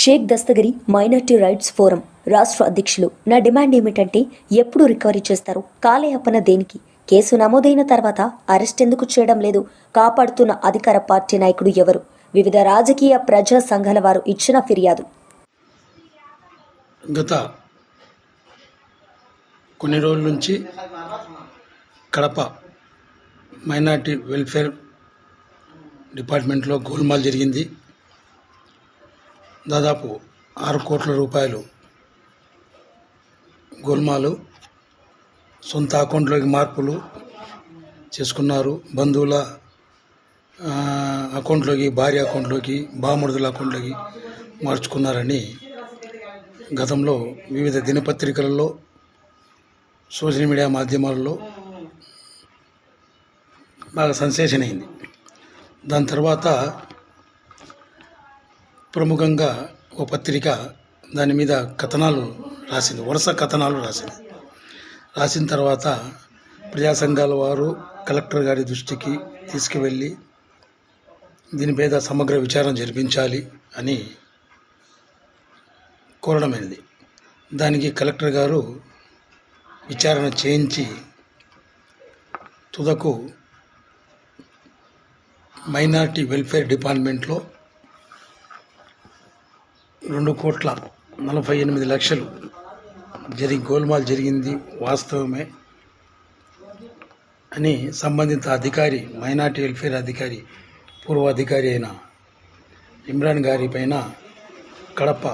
Shaik Dastagiri minority rights forum రాష్ట్ర అధ్యక్షులు. నా డిమాండ్ ఏమిటంటే ఎప్పుడు రికవరీ చేస్తారు? కాలయాపన దేనికి? కేసు నమోదైన తర్వాత అరెస్ట్ ఎందుకు చేయడం లేదు? కాపాడుతున్న అధికార పార్టీ నాయకుడు ఎవరు? వివిధ రాజకీయ ప్రజా సంఘాల వారు ఇచ్చిన ఫిర్యాదు. గత కొన్ని రోజుల నుంచి కడప మైనార్టీ వెల్ఫేర్ డిపార్ట్మెంట్లో గోల్మాల్ జరిగింది. దాదాపు ఆరు కోట్ల రూపాయలు గోల్మాలు సొంత అకౌంట్లోకి మార్పులు చేసుకున్నారు. బంధువుల అకౌంట్లోకి భార్య అకౌంట్లోకి బామృదుల అకౌంట్లోకి మార్చుకున్నారని గతంలో వివిధ దినపత్రికలలో సోషల్ మీడియా మాధ్యమాలలో బాగా సెన్సేషన్ అయింది దాని తర్వాత ప్రముఖంగా ఓ పత్రిక దాని మీద కథనాలు రాసింది. వరుస కథనాలు రాసింది. రాసిన తర్వాత ప్రజా సంఘాల వారు కలెక్టర్ గారి దృష్టికి తీసుకువెళ్ళి దీని మీద సమగ్ర విచారణ జరిపించాలి అని కోరడమైనది. దానికి కలెక్టర్ గారు విచారణ చేయించి తుదకు మైనార్టీ వెల్ఫేర్ డిపార్ట్మెంట్లో రెండు కోట్ల నలభై ఎనిమిది లక్షలు జరిగి గోల్మాల్ జరిగింది వాస్తవమే అని సంబంధిత అధికారి మైనార్టీ వెల్ఫేర్ అధికారి పూర్వ అధికారి అయిన ఇమ్రాన్ గారి పైన కడప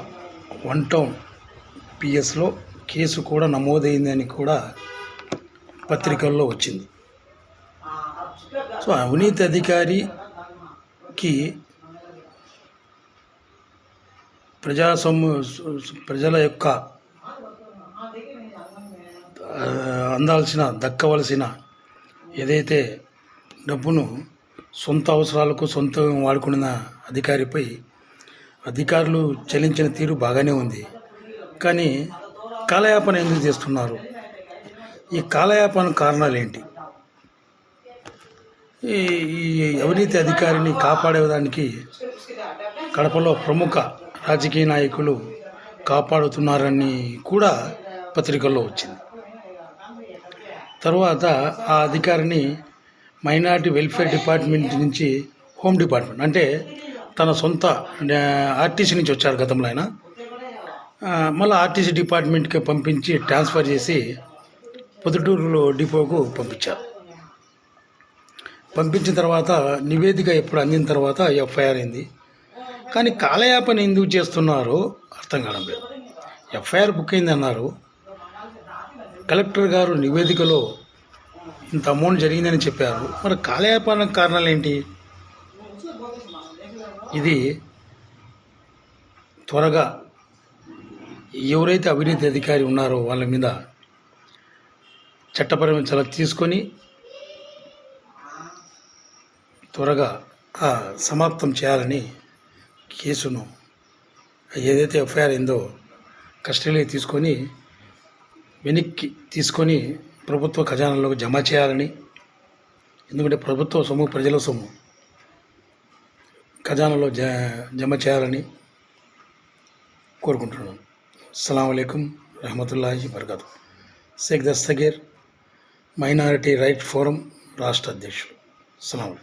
వన్ టౌన్ పిఎస్లో కేసు కూడా నమోదైందని కూడా పత్రికల్లో వచ్చింది. సో అవినీతి అధికారికి ప్రజా సొమ్ము ప్రజల యొక్క అందాల్సిన దక్కవలసిన ఏదైతే డబ్బును సొంత అవసరాలకు సొంత వాడుకున్న అధికారిపై అధికారులు చెల్లించిన తీరు బాగానే ఉంది. కానీ కాలయాపన ఎందుకు చేస్తున్నారు? ఈ కాలయాపన కారణాలు ఏంటి? ఈ ఈ అవినీతి అధికారిని కాపాడేదానికి కడపలో ప్రముఖ రాజకీయ నాయకులు కాపాడుతున్నారని కూడా పత్రికల్లో వచ్చింది. తర్వాత ఆ అధికారిని మైనార్టీ వెల్ఫేర్ డిపార్ట్మెంట్ నుంచి హోమ్ డిపార్ట్మెంట్ అంటే తన సొంత ఆర్టీసీ నుంచి వచ్చారు గతంలో ఆయన. మళ్ళీ ఆర్టీసీ డిపార్ట్మెంట్కి పంపించి ట్రాన్స్ఫర్ చేసి పొద్దుటూరులో డిపోకు పంపించారు. పంపించిన తర్వాత నివేదిక ఎప్పుడు అందిన తర్వాత ఎఫ్ఐఆర్ అయింది. కానీ కాలయాపన ఎందుకు చేస్తున్నారో అర్థం కావడం లేదు. ఎఫ్ఐఆర్ బుక్ అయింది అన్నారు కలెక్టర్ గారు నివేదికలో ఇంత అమౌంట్ జరిగిందని చెప్పారు. మరి కాలయాపన కారణాలు ఏంటి? ఇది త్వరగా ఎవరైతే అవినీతి అధికారి ఉన్నారో వాళ్ళ మీద చట్టపరమైన చర్య తీసుకొని త్వరగా సమాప్తం చేయాలని కేసును ఏదైతే ఎఫ్ఐఆర్ అయిందో కస్టడీలో తీసుకొని వెనక్కి తీసుకొని ప్రభుత్వ ఖజానాలోకి జమ చేయాలని ఎందుకంటే ప్రభుత్వ సొమ్ము ప్రజల సొమ్ము. ఖజానాలో జ జమ చేయాలని కోరుకుంటున్నాను. అస్సలం అయికం రహమతుల్లాహి బర్కాతు Shaik Dastagir minority right forum రాష్ట్ర అధ్యక్షుడు అస్సలం